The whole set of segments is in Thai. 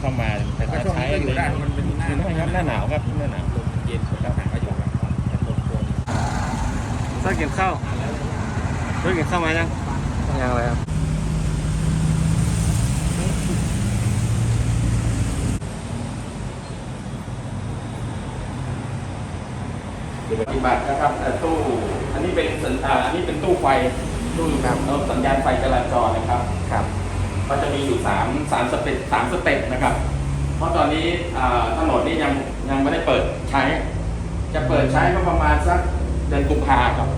เข้ามาแต่ก็ถ้าช่วงใช้นี้ก็อยู่ได้มันเป็นหน้าไม่ครับหน้าหนาวครับหน้าหนาวลมเย็นแล้วหาก็อยู่แบบถนนคนถ้าเก็บข้าวถ้าเก็บข้าวมายังยังเลยครับปฏิบัตินะครับแต่ตู้อันนี้เป็นสัญอ่าอันนี้เป็นตู้ไฟตู้ครับสัญญาณไฟจราจรนะครับครับ ก็จะมีอยู่สามสามสเต็ปสามสเต็ปนะครับ เพราะตอนนี้อ่าถนนนี่ยังยังไม่ได้เปิดใช้ จะเปิดใช้ก็ประมาณสักเดือนกุมภาครับ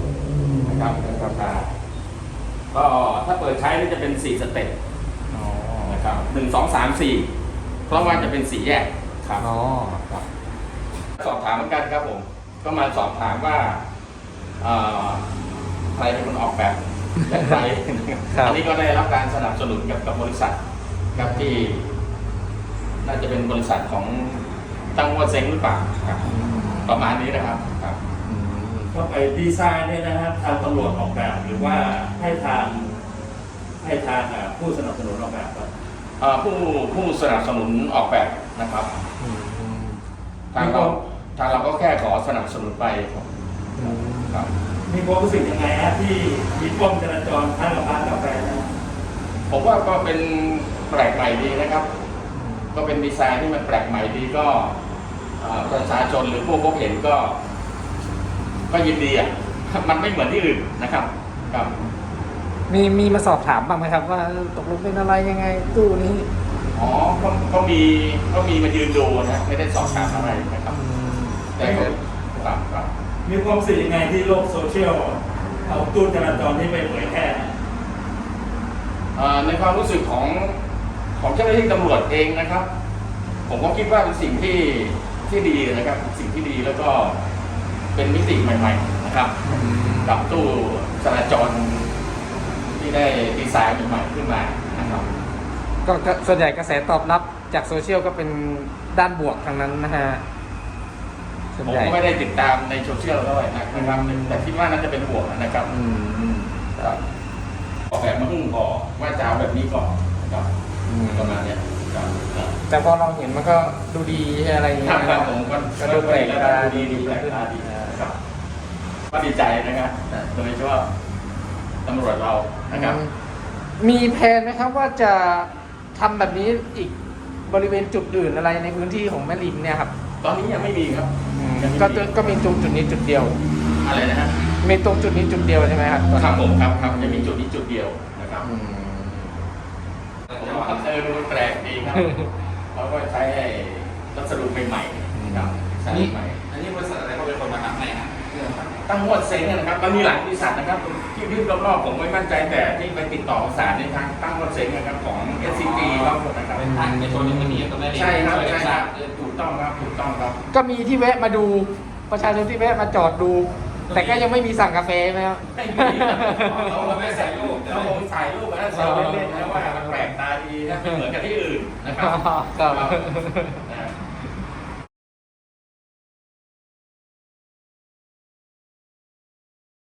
นะครับเดือนกุมภาก็ถ้าเปิดใช้นี่จะเป็นสี่สเต็ปอ๋อนะครับหนึ่งสองสามสี่เพราะว่าจะเป็นสี่แยกครับอ๋อครับสอบถามเหมือนกันครับผม ก็มาสอบถามว่าเอ่อใครเป็นคนออกแบบ และใครครับ อันี้ก็ได้รับการสนับสนุนกับกับบริษัทครับที่ น่าจะเป็นบริษัทของตั้งวัวเซ็งหรือเปล่าครับ ประมาณนี้นะครับครับ อืมก็ไปดีไซน์เนี่ยนะครับทางตำรวจออกแบบหรือว่าให้ทางให้ทางอ่าผู้สนับสนุนออกแบบครับเอ่อผู้ผู้สนับสนุนออกแบบนะครับ อืมทางเราทางเราก็แค่ขอสนับสนุนไปครับอื มครับมีความรู้สึกยังไงฮะที่มีป้อมจราจรข้างกับร้านกาแฟนะผมว่าก็เป็นแปลกใหม่ดีนะครับ ก็เป็นดีไซน์ที่มันแปลกใหม่ดีก็เอ่อประชาชนหรือผู้พบเห็นก็ ก็ยินดีอะ มันไม่เหมือนที่อื่นนะครับครับ มีมีมาสอบถามบ้างไหมครับว่าเออตกลงเป็นอะไรยังไงตู้นี้อ๋อก็ก็มีก็มีมายืนดูนะไม่ได้สอบถามอะไรนะครับอืมแต่ก็ครับครับ มีความรู้สึกยังไงที่โลกโซเชียลเอาตู้จราจรที่ไปเผยแพร่นะเอ่อในความรู้สึกของของเจ้าหน้าที่ตำรวจเองนะครับ ผมก็คิดว่าเป็นสิ่งที่ที่ดีนะครับ สิ่งที่ดีแล้วก็เป็นมิติใหม่ๆนะครับกับตู้จราจรที่ได้ดีไซน์ใหม่ๆขึ้นมานะครับก็ก็ส่วนใหญ่กระแสตอบรับจากโซเชียลก็เป็นด้านบวกทางนั้นนะฮะส่วน ผมใหญ่ก็ไม่ได้ติดตามในโซเชียลเท่าไหร่นะครับแต่คิดว่าน่าจะเป็นบวกนะครับอืมอืมครับออกแบบมาหุ้งก่อนว่าจะเอาแบบนี้ก่อนนะครับอืมประมาณเนี้ยครับครับแต่พอเราเห็นมันก็ดูดีอะไรอย่างเงี้ยครับครับผมก็ก็ดูแปลกตาดีดีแปลกตาดีครับก็ดีใจนะครับโดยเฉพาะตำรวจเรานะครับ มีแผนไหมครับว่าจะทำแบบนี้อีกบริเวณจุดอื่นอะไรในพื้นที่ของแม่ริมเนี่ยครับ ตอนนี้ยังไม่มีครับ ยังไม่ก็มีจะก็มีตรงจุดนี้จุดเดียว อะไรนะฮะมีตรงจุดนี้จุดเดียวใช่ไหมครับครับผมครับครับจะมีจุดนี้จุดเดียวนะครับอืม ผมว่าเออดูแปลกดีครับ เขาก็ใช้ไอ้วัสดุใหม่ๆนะครับใช้ใหม่ อันนี้บริษัทอะไรเขาเป็นคนมาทำให้ฮะเรื่องครับตั้งงวดเซ็งนะครับมันมีหลายบริษัทนะครับที่ที่รอบๆผมไม่มั่นใจแต่ที่ไปติดต่อประสานในทางตั้งงวดเซ็งนะครับของ SCG ครับนะครับ เป็นทางในโซนนี้มันมีก็ไม่ได้ใช่ครับช่วยกัใช่นคสร้ารังบ ก็มีที่แวะมาดูประชาชนที่แวะมาจอดดู แต่ก็ยังไม่มีสั่งกาแฟไหมครับไม่มีเราไม่ใส่รูปเราคงถ่ายรูปนะแซวเล่นๆนะว่ามันแปลกตาดีนะไม่เหมือนกับที่อื่นนะครับ ครับค